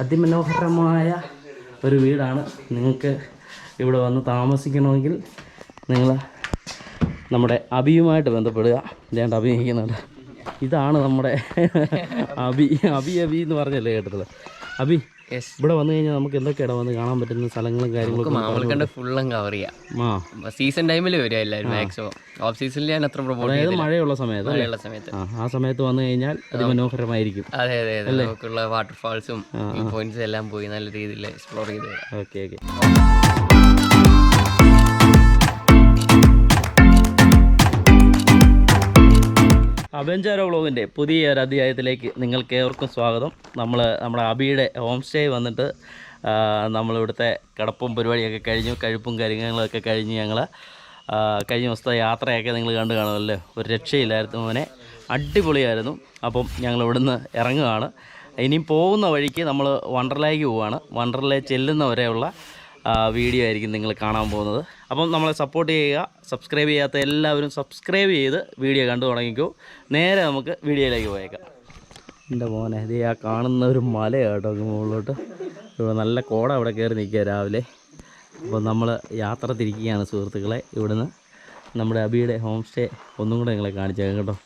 അതിമനോഹരമായ ഒരു വീടാണ് നിങ്ങൾക്ക് ഇവിടെ വന്ന് താമസിക്കണമെങ്കിൽ നിങ്ങൾ നമ്മുടെ അബിയുമായിട്ട് ബന്ധപ്പെടുക. ഇതേണ്ട അഭിനയിക്കുന്നുണ്ട് ഇതാണ് നമ്മുടെ അബി അബി അബി എന്ന് പറഞ്ഞല്ലേ കേട്ടത്? അബി ഇവിടെ വന്നു കഴിഞ്ഞാൽ നമുക്ക് എന്തൊക്കെയാണ് വന്ന് കാണാൻ പറ്റുന്ന സ്ഥലങ്ങളും കാര്യങ്ങളും മാമൽക്കണ്ട ഫുള്ളും കവർ ചെയ്യാം. ആ. സീസൺ ടൈമിൽ വരിക എല്ലാവരും മാക്സിമം ഓഫ് സീസണിൽ ഞാൻ അത്ര പ്രൊമോട്ട് അതായത് മഴയുള്ള സമയത്ത് മഴയുള്ള സമയത്ത്. ആ സമയത്ത് വന്നു കഴിഞ്ഞാൽ അതിമനോഹരമായിരിക്കും. അതെ അതെ അതെ. നമുക്കുള്ള വാട്ടർഫാൾസും പോയിന്റ്സും എല്ലാം പോയി നല്ല രീതിയിൽ എക്സ്പ്ലോർ ചെയ്ത് ഓക്കെ ഓക്കെ. അബെഞ്ചാരോ വ്ളോഗിന്റെ പുതിയ ഒരു അധ്യായത്തിലേക്ക് നിങ്ങൾക്ക് ഏവർക്കും സ്വാഗതം. നമ്മൾ നമ്മുടെ അബിയുടെ ഹോം സ്റ്റേ വന്നിട്ട് നമ്മളിവിടുത്തെ കിടപ്പും പരിപാടിയൊക്കെ കഴിഞ്ഞു. കഴിപ്പും കാര്യങ്ങളൊക്കെ കഴിഞ്ഞ് ഞങ്ങൾ കഴിഞ്ഞ ദിവസത്തെ യാത്രയൊക്കെ നിങ്ങൾ കണ്ടു കാണുമല്ലോ. ഒരു രക്ഷയില്ലായിരുന്നു മോനെ. അടിപൊളിയായിരുന്നു. അപ്പം ഞങ്ങൾ ഇവിടുന്ന് ഇറങ്ങുകയാണ് ഇനിയും പോകുന്ന വഴിക്ക് നമ്മൾ വണ്ടർലേക്ക് പോവുകയാണ് വണ്ടർലേ ചെല്ലുന്ന വരെയുള്ള ആ, വീഡിയോ ആയിരിക്കും നിങ്ങൾ കാണാൻ പോകുന്നത്. അപ്പം നമ്മളെ സപ്പോർട്ട് ചെയ്യുക സബ്സ്ക്രൈബ് ചെയ്യാത്ത എല്ലാവരും സബ്സ്ക്രൈബ് ചെയ്ത് വീഡിയോ കണ്ടു തുടങ്ങിക്കോ. നേരെ നമുക്ക് വീഡിയോയിലേക്ക് പോയേക്കാം. എന്റെ മോനെ ഇത് ആ കാണുന്ന ഒരു മലയാട്ടോ മുകളിലോട്ട്. ഇവിടെ നല്ല കോട അവിടെ കയറി നിൽക്കുക രാവിലെ. അപ്പോൾ നമ്മൾ യാത്ര തിരിക്കുകയാണ് സുഹൃത്തുക്കളെ. ഇവിടുന്ന് നമ്മുടെ അബിയുടെ ഹോം സ്റ്റേ ഒന്നും കൂടെ നിങ്ങളെ കാണിച്ചേക്കാം കേട്ടോ.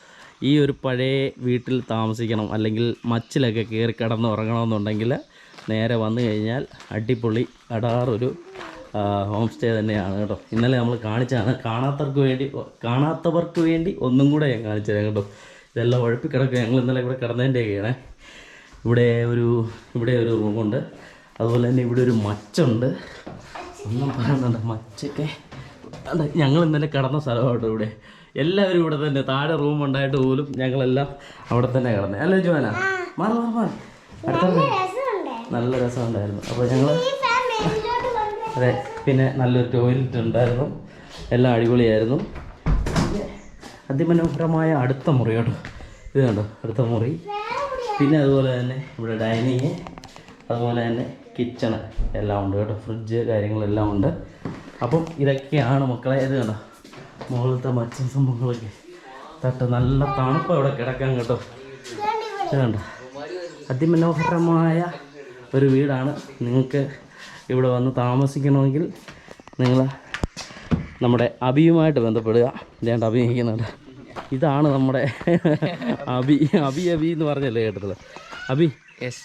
ഈ ഒരു പഴയ വീട്ടിൽ താമസിക്കണം അല്ലെങ്കിൽ മച്ചിലൊക്കെ കയറി കിടന്ന് ഉറങ്ങണമെന്നുണ്ടെങ്കിൽ നേരെ വന്നു കഴിഞ്ഞാൽ അടിപൊളി അടാറൊരു ഹോം സ്റ്റേ തന്നെയാണ് കേട്ടോ. ഇന്നലെ നമ്മൾ കാണിച്ചതാണ്. കാണാത്തവർക്ക് വേണ്ടി കാണാത്തവർക്ക് വേണ്ടി ഒന്നും കൂടെ ഞാൻ കാണിച്ചു തരാം കേട്ടോ. ഇതെല്ലാം ഉഴപ്പി കിടക്കുക. ഞങ്ങൾ ഇന്നലെ ഇവിടെ കിടന്നതിന്റെയൊക്കെയാണ്. ഇവിടെ ഒരു ഇവിടെ ഒരു റൂമുണ്ട്. അതുപോലെ തന്നെ ഇവിടെ ഒരു മച്ചുണ്ട്. ഒന്നും പറയുന്നുണ്ട്. മച്ചൊക്കെ ഞങ്ങൾ ഇന്നലെ കിടന്ന സ്ഥലമാണ് ഇവിടെ. എല്ലാവരും ഇവിടെ തന്നെ. താഴെ റൂം ഉണ്ടായിട്ട് പോലും ഞങ്ങളെല്ലാം അവിടെ തന്നെ കിടന്നത് അല്ലേ ജോന മാറി മാറി മാറി. നല്ല രസമുണ്ടായിരുന്നു. അപ്പോൾ ഞങ്ങൾ അതെ പിന്നെ നല്ലൊരു ടോയ്ലറ്റ് ഉണ്ടായിരുന്നു. എല്ലാം അടിപൊളിയായിരുന്നു. അതിമനോഹരമായ അടുത്ത മുറി കേട്ടോ. ഇത് കണ്ടോ? അടുത്ത മുറി. പിന്നെ അതുപോലെ തന്നെ ഇവിടെ ഡൈനിങ് അതുപോലെ തന്നെ കിച്ചണ് എല്ലാം ഉണ്ട് കേട്ടോ. ഫ്രിഡ്ജ് കാര്യങ്ങളെല്ലാം ഉണ്ട്. അപ്പം ഇതൊക്കെയാണ് മക്കളെ ഇത് കണ്ടോ? മുകളിലത്തെ മച്ച സംഭവങ്ങളൊക്കെ. തട്ട് നല്ല തണുപ്പ് അവിടെ കിടക്കാൻ കേട്ടോ. ഇത് കണ്ടോ? അതിമനോഹരമായ ഒരു വീടാണ്. നിങ്ങൾക്ക് ഇവിടെ വന്ന് താമസിക്കണമെങ്കിൽ നിങ്ങൾ നമ്മുടെ അബിയുമായിട്ട് ബന്ധപ്പെടുക. ഇതേണ്ട അബി നിൽക്കുന്നുണ്ട് ഇതാണ് നമ്മുടെ അബി അബി അബി എന്ന് പറഞ്ഞല്ലേ കേട്ടത് അബി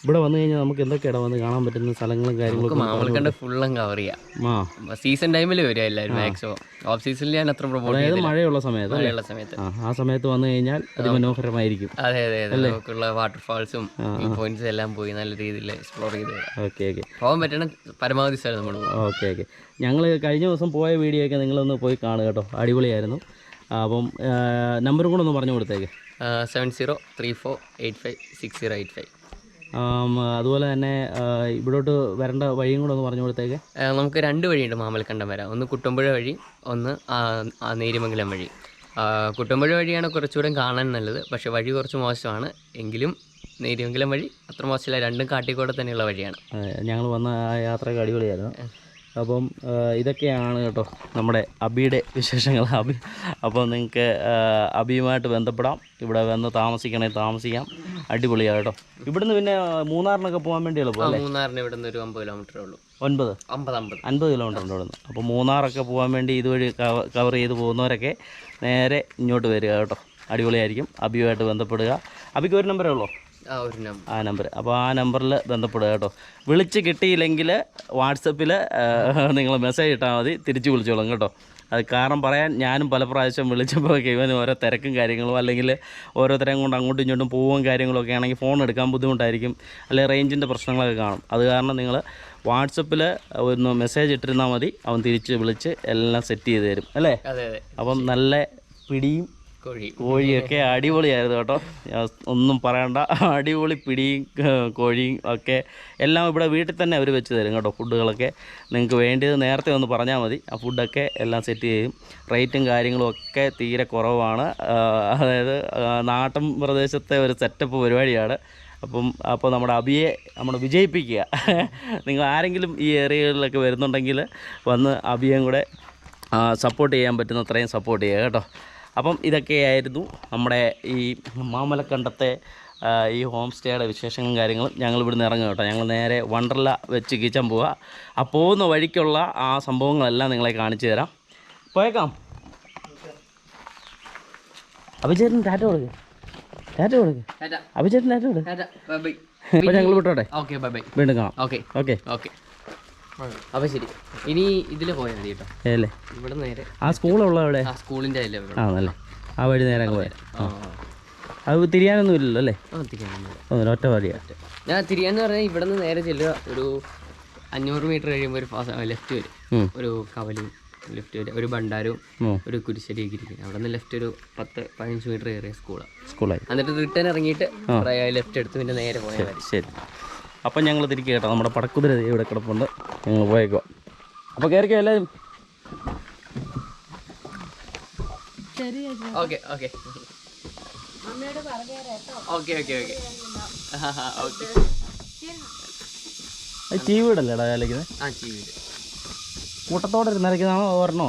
ഇവിടെ വന്നു കഴിഞ്ഞാൽ നമുക്ക് എന്തൊക്കെയാണ് വന്ന് കാണാൻ പറ്റുന്ന സ്ഥലങ്ങളും കാര്യങ്ങളും മാമൽക്കണ്ട ഫുള്ളും കവർ ചെയ്യാം. ആ. സീസൺ ടൈമിൽ വരിക എല്ലാവരും മാക്സിമം ഓഫ് സീസണിൽ ഞാൻ അത്ര പ്രൊമോട്ട് അതായത് മഴയുള്ള സമയത്ത് മഴയുള്ള സമയത്ത്. ആ സമയത്ത് വന്നു കഴിഞ്ഞാൽ അതിമനോഹരമായിരിക്കും. അതെ അതെ അതെ. നമുക്കുള്ള വാട്ടർഫാൾസും പോയിന്റ്സ് എല്ലാം പോയി നല്ല രീതിയിൽ എക്സ്പ്ലോർ ചെയ്ത് ഓക്കെ ഓക്കെ. പോകാൻ പറ്റണ പരമാവധി സ്ഥലം നമ്മൾ ഓക്കെ ഓക്കെ. ഞങ്ങൾ കഴിഞ്ഞ ദിവസം പോയ വീഡിയോ ഒക്കെ നിങ്ങളൊന്ന് പോയി കാണുക കേട്ടോ. അടിപൊളിയായിരുന്നു. അപ്പം നമ്പറും കൂടെ ഒന്ന് പറഞ്ഞു കൊടുത്തേക്ക്. Seven zero three four eight five six zero eight five അതുപോലെ തന്നെ ഇവിടോട്ട് വരേണ്ട വഴിയും കൂടെ ഒന്ന് പറഞ്ഞു കൊടുത്തേക്ക്. നമുക്ക് രണ്ട് വഴിയുണ്ട് മാമൽക്കണ്ടം വരെ ഒന്ന് കുട്ടമ്പുഴ വഴി ഒന്ന് നേരിമംഗലം വഴി. കുട്ടമ്പുഴ വഴിയാണ് കുറച്ചുകൂടെ കാണാൻ നല്ലത്. പക്ഷേ വഴി കുറച്ച് മോശമാണ്. എങ്കിലും നേരിമംഗലം വഴി അത്ര മോശമില്ല. രണ്ടും കാട്ടിക്കൂടെ തന്നെയുള്ള വഴിയാണ്. ഞങ്ങൾ വന്ന ആ യാത്രയൊക്കെ അടിപൊളിയായിരുന്നു. അപ്പം ഇതൊക്കെയാണ് കേട്ടോ നമ്മുടെ അബിയുടെ വിശേഷങ്ങൾ. അബി അപ്പോൾ നിങ്ങൾക്ക് അബിയുമായിട്ട് ബന്ധപ്പെടാം. ഇവിടെ വന്ന് താമസിക്കണേ താമസിക്കാം. അടിപൊളിയാണ് കേട്ടോ. ഇവിടുന്ന് പിന്നെ മൂന്നാറിനൊക്കെ പോകാൻ വേണ്ടി എളുപ്പം മൂന്നാറിന് ഇവിടുന്ന് ഒരു അമ്പത് കിലോമീറ്ററേ ഉള്ളൂ. ഒൻപത്? അമ്പത് അമ്പത്. അൻപത് കിലോമീറ്റർ ഉണ്ട് ഇവിടുന്ന്. അപ്പോൾ മൂന്നാറൊക്കെ പോകാൻ വേണ്ടി ഇതുവഴി കവർ ചെയ്ത് പോകുന്നവരൊക്കെ നേരെ ഇങ്ങോട്ട് വരിക കേട്ടോ. അടിപൊളിയായിരിക്കും. അബിയുമായിട്ട് ബന്ധപ്പെടുക. അബിക്ക് ഒരു നമ്പറേ ഉള്ളൂ? ആ നമ്പർ അപ്പോൾ ആ നമ്പറിൽ ബന്ധപ്പെടുക കേട്ടോ. വിളിച്ച് കിട്ടിയില്ലെങ്കിൽ വാട്സപ്പിൽ നിങ്ങൾ മെസ്സേജ് ഇട്ടാൽ മതി. തിരിച്ച് വിളിച്ചോളും കേട്ടോ. അത് കാരണം പറയാൻ ഞാനും പല പ്രാവശ്യം വിളിച്ചപ്പോൾ ഇവന് ഓരോ തിരക്കും കാര്യങ്ങളും അല്ലെങ്കിൽ ഓരോരുത്തരെയും കൊണ്ട് അങ്ങോട്ടും ഇങ്ങോട്ടും പോവുകയും കാര്യങ്ങളൊക്കെ ആണെങ്കിൽ ഫോൺ എടുക്കാൻ ബുദ്ധിമുട്ടായിരിക്കും. അല്ലെങ്കിൽ റേഞ്ചിന്റെ പ്രശ്നങ്ങളൊക്കെ കാണും. അത് കാരണം നിങ്ങൾ വാട്സപ്പിൽ ഒന്ന് മെസ്സേജ് ഇട്ടിരുന്നാൽ മതി. അവൻ തിരിച്ച് വിളിച്ച് എല്ലാം സെറ്റ് ചെയ്ത് തരും. അല്ലേ? അതെ അതെ. അപ്പം നല്ല പിടിയും കോഴി. കോഴിയൊക്കെ അടിപൊളിയായിരുന്നു കേട്ടോ. ഒന്നും പറയണ്ട. അടിപൊളി പിടിയും കോഴിയും ഒക്കെ എല്ലാം ഇവിടെ വീട്ടിൽ തന്നെ അവർ വെച്ച് തരും കേട്ടോ ഫുഡുകളൊക്കെ. നിങ്ങൾക്ക് വേണ്ടിയത് നേരത്തെ ഒന്ന് പറഞ്ഞാൽ മതി. ആ ഫുഡൊക്കെ എല്ലാം സെറ്റ് ചെയ്യും. റേറ്റും കാര്യങ്ങളും ഒക്കെ തീരെ കുറവാണ്. അതായത് നാട്ടൻ പ്രദേശത്തെ ഒരു സെറ്റപ്പ് പരിപാടിയാണ്. അപ്പം അപ്പോൾ നമ്മുടെ അബിയെ നമ്മൾ വിജയിപ്പിക്കുക. നിങ്ങൾ ആരെങ്കിലും ഈ ഏരിയകളിലൊക്കെ വരുന്നുണ്ടെങ്കിൽ വന്ന് അബിയേയും കൂടെ സപ്പോർട്ട് ചെയ്യാൻ പറ്റുന്ന അത്രയും സപ്പോർട്ട് ചെയ്യുക കേട്ടോ. അപ്പം ഇതൊക്കെയായിരുന്നു നമ്മുടെ ഈ മാമലക്കണ്ടത്തെ ഈ ഹോം സ്റ്റേയുടെ വിശേഷങ്ങളും കാര്യങ്ങളും. ഞങ്ങൾ ഇവിടുന്ന് ഇറങ്ങും കേട്ടോ. ഞങ്ങൾ നേരെ വണ്ടർല വെച്ച് കിച്ചൻ പോവുക. ആ പോകുന്ന വഴിക്കുള്ള ആ സംഭവങ്ങളെല്ലാം നിങ്ങളെ കാണിച്ചു തരാം. പോയേക്കാം. അഭിചേട്ടൻ ടാറ്റ കൊടുക്ക്. ടാറ്റ കൊടുക്ക്. അഭിചേട്ടൻ ടാറ്റ കൊടുക്ക്. അപ്പോൾ ഞങ്ങൾ വിട്ടോട്ടെ? Okay bye bye. വീണ്ടും കാണാം. ഓക്കെ. ഓക്കെ. ഓക്കെ. അപ്പോൾ ശരി. ഇനി ഇതിൽ പോയാൽ മതി കേട്ടോ. അല്ലേ ഇവിടെ നേരെ ആ സ്കൂളുള്ള അവിടെ? ആ സ്കൂളിന്റെ അതിലെ ഇവിടെ? ആ നല്ലേ ആ വഴി നേരെ അങ്ങ് പോയാൽ ആ. അത് തിരിയാനൊന്നും ഇല്ലല്ലോ അല്ലേ? ആ. ഒറ്റ വഴിയാ. ഞാൻ തിരിയാന്ന് പറഞ്ഞാൽ ഇവിടെ നിന്ന് നേരെ ചെല്ലുക. ഒരു അഞ്ഞൂറ് മീറ്റർ കഴിയുമ്പോൾ ഒരു ഫാസ് ലെഫ്റ്റ് വരും. ഒരു കവലും ലെഫ്റ്റ് വരും. ഒരു ബണ്ടാരവും ഒരു കുരിശ്ശേരിയൊക്കെ ഇരിക്കും. അവിടെ നിന്ന് ലെഫ്റ്റ് ഒരു പത്ത് പതിനഞ്ച് മീറ്റർ കയറിയ സ്കൂളാണ് സ്കൂളായി എന്നിട്ട് റിട്ടേൺ ഇറങ്ങിയിട്ട് ലെഫ്റ്റ് എടുത്ത് പിന്നെ നേരെ പോയാൽ മതി. ശരി. അപ്പം ഞങ്ങൾ തിരിക്കുക കേട്ടോ. നമ്മുടെ പടക്കുതിര ഇവിടെ കിടപ്പുണ്ട്. ഞങ്ങൾ പോയേക്കോ അപ്പോൾ കയറിക്കോ എല്ലാവരും okay okay. Okay okay okay. Okay. അത് ചീ വീടല്ലേടാ അലക്കുന്നത് ആ ചീവീട്. കൂട്ടത്തോടെ ഇരുന്നരയ്ക്കുന്നതാണോ ഒരെണ്ണോ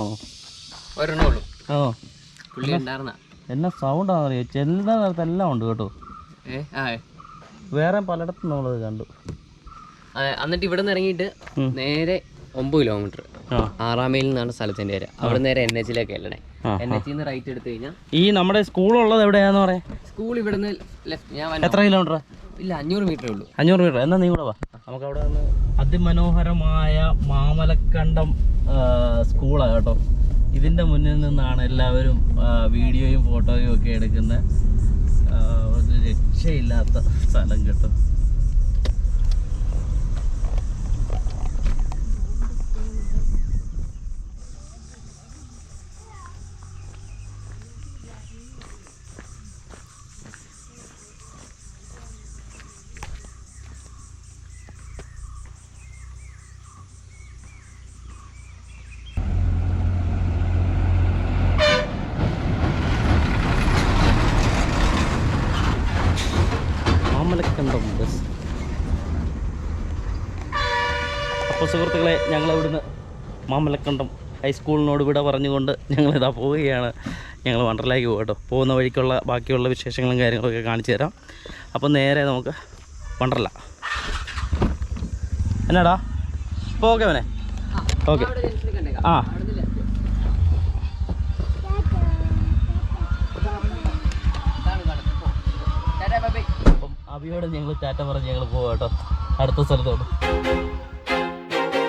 ഒരെണ്ണേ ഉള്ളൂ. ഓ. പുള്ളി ഉണ്ടായിരുന്ന എന്നാ സൗണ്ട് അറിയോ ചെല്ലുന്ന ഉണ്ട് കേട്ടോ. ഏ ആ വേറെ പലയിടത്തും നമ്മളത് കണ്ടു. എന്നിട്ട് ഇവിടെ നിന്ന് ഇറങ്ങിയിട്ട്. നേരെ ഒമ്പത് കിലോമീറ്റർ ആറാം ആറാമയിൽ നിന്നാണ് സ്ഥലത്തിന്റെ പേര് അവിടെ നേരെ എൻ എച്ചിലേക്ക് അല്ലേ എൻ എച്ചിൽ നിന്ന് റൈറ്റ് എടുത്തു കഴിഞ്ഞാൽ ഈ നമ്മുടെ സ്കൂൾ ഉള്ളത് എവിടെയാന്ന് പറയാ? സ്കൂൾ ഇവിടുന്ന് ലെഫ്റ്റ് ഞാൻ വന്നു എത്ര കിലോമീറ്റർ ഇല്ല അഞ്ഞൂറ് മീറ്ററേ ഉള്ളൂ. അഞ്ഞൂറ് മീറ്റർ എന്നാ നീ കൂടെ വാ. നമുക്ക് അവിടെ നിന്ന് അതിമനോഹരമായ മാമലക്കണ്ടം സ്കൂളാണ് കേട്ടോ. ഇതിന്റെ മുന്നിൽ നിന്നാണ് എല്ലാവരും വീഡിയോയും ഫോട്ടോയും ഒക്കെ എടുക്കുന്ന ആ, ഒരു രക്ഷയില്ലാത്ത സ്ഥലം കേട്ടോ മാമലക്കണ്ടം ബസ് അപ്പോൾ സുഹൃത്തുക്കളെ ഞങ്ങൾ ഇവിടുന്ന് മാമലക്കണ്ടം ഹൈസ്കൂളിനോട് വിട പറഞ്ഞുകൊണ്ട് ഞങ്ങളിതാ പോവുകയാണ്. ഞങ്ങൾ വണ്ടർലേക്ക് പോകട്ടോ. പോകുന്ന വഴിക്കുള്ള ബാക്കിയുള്ള വിശേഷങ്ങളും കാര്യങ്ങളൊക്കെ കാണിച്ചു തരാം. അപ്പോൾ നേരെ നമുക്ക് വണ്ടർല. എന്നാടാ? ഓക്കെ അവനെ. ഓക്കെ. ആ. അപ്പം ഞങ്ങൾ ചാറ്റ പറഞ്ഞ് ഞങ്ങൾ പോവാട്ടോ. അടുത്ത സ്ഥലത്തോട്ട്.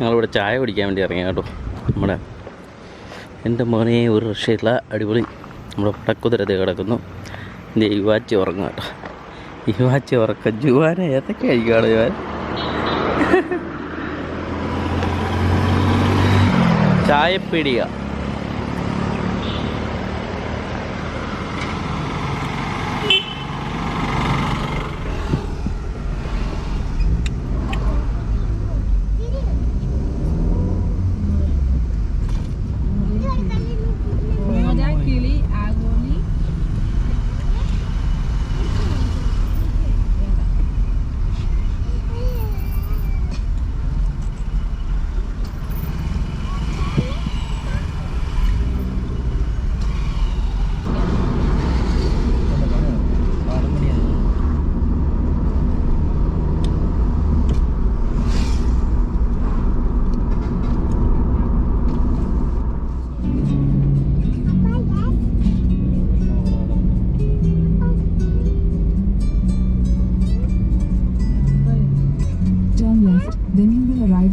ഞങ്ങളിവിടെ ചായ കുടിക്കാൻ വേണ്ടി ഇറങ്ങി കേട്ടോ. നമ്മുടെ എന്റെ മോനെ ഒരു രക്ഷയില്ല അടിപൊളി നമ്മുടെ പടക്കുതിരത് കിടക്കുന്നു. എന്റെ യുവാച്ചി ഉറങ്ങും കേട്ടോ. യുവാച്ചി ഉറക്കം. ജുവാന ഏതൊക്കെ കഴിക്കുകയാണ് ജുവാൻ? ചായപ്പീടിക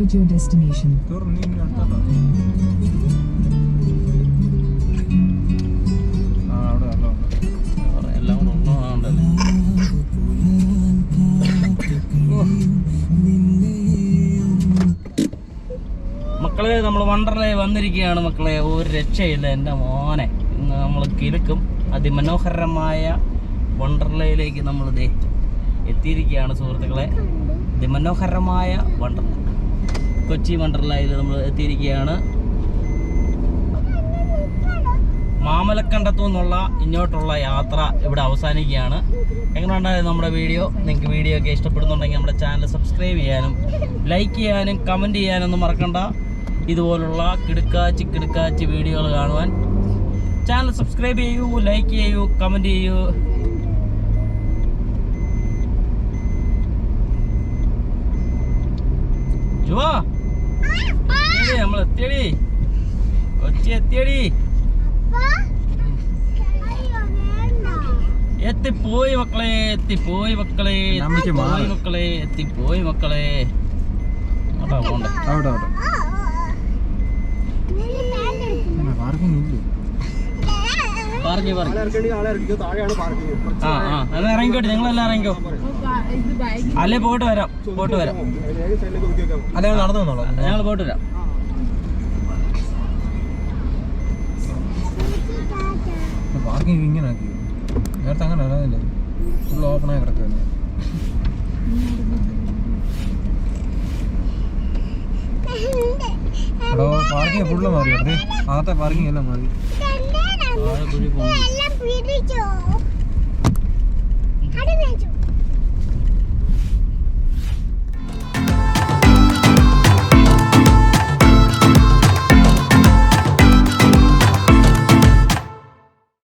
at your destination. മക്കളെ നമ്മൾ വണ്ടർലേ വന്നിരിക്കുകയാണ് മക്കളെ. ഒരു രക്ഷയില്ല എന്റെ മോനെ. ഇന്ന് നമ്മൾ കിലുക്കും അതിമനോഹരമായ വണ്ടർലയിലേക്ക് നമ്മൾ എത്തിയിരിക്കുകയാണ് സുഹൃത്തുക്കളെ. അതിമനോഹരമായ വണ്ടർല. കൊച്ചി വണ്ടർലായിൽ നമ്മൾ എത്തിയിരിക്കുകയാണ്. മാമലക്കണ്ടത്തു നിന്നുള്ള ഇങ്ങോട്ടുള്ള യാത്ര ഇവിടെ അവസാനിക്കുകയാണ്. എങ്ങനെയുണ്ടായിരുന്നു നമ്മുടെ വീഡിയോ? നിങ്ങൾക്ക് വീഡിയോ ഒക്കെ ഇഷ്ടപ്പെടുന്നുണ്ടെങ്കിൽ നമ്മുടെ ചാനൽ സബ്സ്ക്രൈബ് ചെയ്യാനും ലൈക്ക് ചെയ്യാനും കമന്റ് ചെയ്യാനൊന്നും മറക്കണ്ട. ഇതുപോലുള്ള കിടുക്കാച്ചി കിടുക്കാച്ചി വീഡിയോകൾ കാണുവാൻ ചാനൽ സബ്സ്ക്രൈബ് ചെയ്യൂ ലൈക്ക് ചെയ്യൂ കമന്റ് ചെയ്യൂ. ജുവാ. എത്തിയടി, കൊച്ചി എത്തിയടി എത്തിപ്പോയി മക്കളെ എത്തിപ്പോയി മക്കളെ എത്തിപ്പോയി മക്കളെ എത്തിപ്പോയി മക്കളെ അങ്ങോട്ടാ പോണ്ട അവിടെ ഇറങ്ങിക്കോട്ടെ ഞങ്ങളെല്ലാം ഇറങ്ങിക്കോ അല്ലേ പോയിട്ട് വരാം പോയിട്ട് വരാം അല്ലെ നടന്നു വന്നോളൂ ഞങ്ങൾ പോയിട്ട് വരാം പാർക്കിംഗ് ഇങ്ങനെ ആക്കി. നേരത്തെ അങ്ങനെ അല്ലാതില്ലേ ഫുൾ ഓപ്പണായി ആയി എടോ പാർക്കിംഗ് ഫുള്ള് മാറി. അതെ ആദ്യത്തെ പാർക്കിംഗ് എല്ലാം മാറി. താഴെ കുഴി